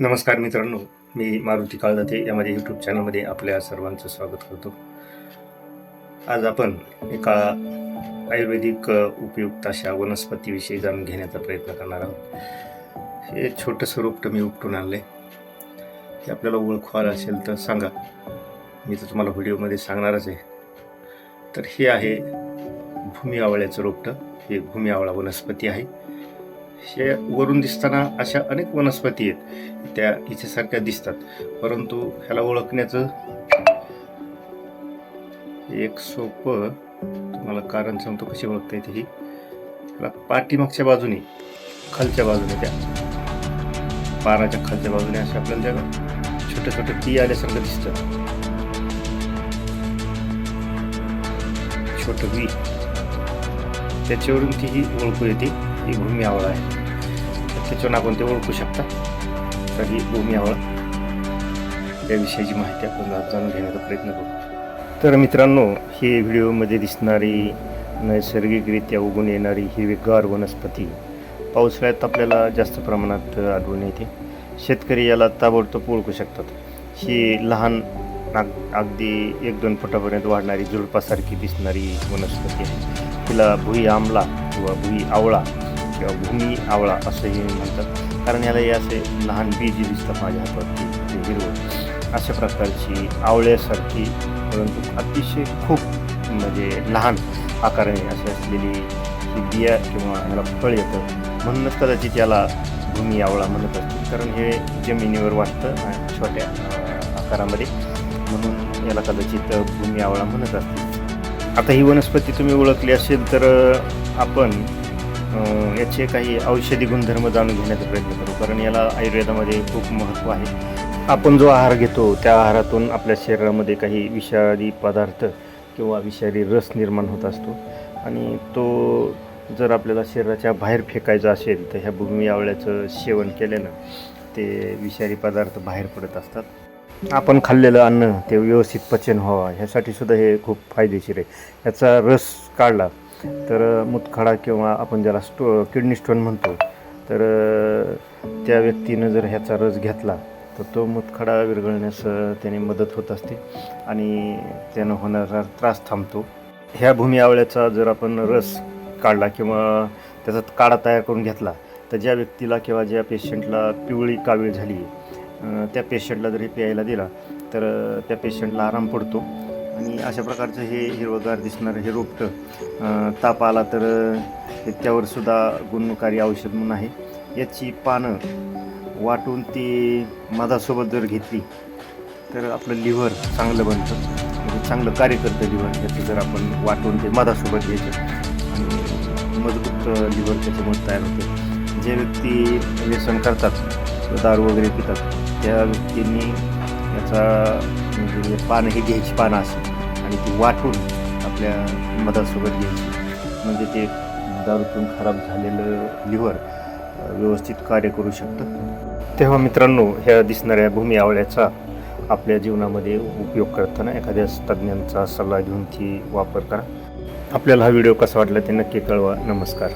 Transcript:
नमस्कार मित्रांनो मी मारुती काळदाते. या माझ्या यूट्यूब चॅनलमध्ये आपल्या सर्वांचं स्वागत करतो. आज आपण एका आयुर्वेदिक उपयुक्त अशा वनस्पतीविषयी जाणून घेण्याचा प्रयत्न करणार आहोत. हे छोटंसं रोपटं मी उपटून आणलं आहे हे आपल्याला ओळख व्हायला असेल तर सांगा. मी तर तुम्हाला व्हिडिओमध्ये सांगणारच आहे. तर हे आहे भूमी आवळ्याचं रोपटं. हे भूमी आवळा वनस्पती आहे. हे वरून दिसताना अशा अनेक वनस्पती आहेत. त्या इथेसारख्या दिसतात. परंतु ह्याला ओळखण्याचं एक सोपं तुम्हाला कारण सांगतो कशी ओळखता येते ही. ह्याला पाठीमागच्या बाजूने खालच्या बाजूने त्या. पानाच्या खालच्या बाजूने असे आपल्याला त्या छोट्या छोट्या ती आल्यासारखं दिसतं. छोटं वी. त्याच्यावरून ती ही ओळखू येते. ही भूमी आवड आहे. त्याच्यावरून आपण ते ओळखू शकता. सगळी भूमी आवळा याविषयीची माहिती आपण जाणून घेण्याचा प्रयत्न करू. तर मित्रांनो ही व्हिडिओमध्ये दिसणारी नैसर्गिकरित्या उगून येणारी हिरवीगार वनस्पती पावसाळ्यात आपल्याला जास्त प्रमाणात आढळून येते. शेतकरी याला ताबडतोब ओळखू शकतात. ही लहान अग- अगदी एक दोन फुटापर्यंत वाढणारी झुडपासारखी दिसणारी वनस्पती आहे. तिला भुई आमला किंवा भुई आवळा किंवा भूमी आवळा असंही म्हणतात. कारण याला हे असे लहान बीज दिसतात माझ्या हातावरती ते हिरवं. अशा प्रकारची आवळ्यासारखी परंतु अतिशय खूप म्हणजे लहान आकाराने अशी असलेली ही बिया किंवा ह्याला फळ येतं म्हणूनच कदाचित याला भूमी आवळा म्हणत असतील. कारण हे जमिनीवर वाटतं आणि छोट्या आकारामध्ये. म्हणून याला कदाचित भूमी आवळा म्हणत असतील. आता ही वनस्पती तुम्ही ओळखली असेल तर आपण याचे काही औषधी गुणधर्म जाणून घेण्याचा प्रयत्न करू कारण याला आयुर्वेदामध्ये खूप महत्त्व आहे. आपण जो आहार घेतो त्या आहारातून आपल्या शरीरामध्ये काही विषारी पदार्थ किंवा विषारी रस निर्माण होत असतो. आणि तो जर आपल्याला शरीराच्या बाहेर फेकायचा असेल तर ह्या भूमी आवळ्याचं सेवन केल्यानं ते विषारी पदार्थ बाहेर पडत असतात. आपण खाल्लेलं अन्न ते व्यवस्थित पचन व्हावं ह्यासाठी सुद्धा हे खूप फायदेशीर आहे. याचा रस काढला तर मुतखडा किंवा आपण ज्याला स्टो किडनी स्टोन म्हणतो तर त्या व्यक्तीनं जर ह्याचा रस घेतला तर तो मुतखडा विरघळण्यास त्याने मदत होत असते आणि त्यानं होणारा त्रास थांबतो. ह्या भूमी आवळ्याचा जर आपण रस काढला किंवा त्याचा काढा तयार करून घेतला तर ज्या व्यक्तीला किंवा ज्या पेशंटला पिवळी कावीळ झाली त्या पेशंटला जरी प्यायला दिला तर त्या पेशंटला आराम पडतो. आणि अशा प्रकारचं हे हिरवगार दिसणारं हे रोपटं. ताप आला तर त्यावर सुद्धा गुणकारी औषध म्हणून आहे. याची पानं वाटून ती मधासोबत जर घेतली तर आपलं लिव्हर चांगलं बनतं. म्हणजे चांगलं कार्य करतं लिव्हर त्याचं जर आपण वाटून ते मधासोबत घ्यायचं आणि मजबूत लिव्हर त्याच्यामुळे तयार होते. जे व्यक्ती व्यसन करतात दारू वगैरे पितात त्या व्यक्तींनी याचा म्हणजे पानं ही घ्यायची पानं असतात आणि ती वाटून आपल्या मधासोबत घ्यायची. म्हणजे ते दारूतून खराब झालेलं लिव्हर व्यवस्थित कार्य करू शकतं. तेव्हा मित्रांनो ह्या दिसणाऱ्या भूमी आवळ्याचा आपल्या जीवनामध्ये उपयोग करताना एखाद्या तज्ज्ञांचा सल्ला घेऊन ती वापर करा. आपल्याला हा व्हिडिओ कसा वाटला ते नक्की कळवा. नमस्कार.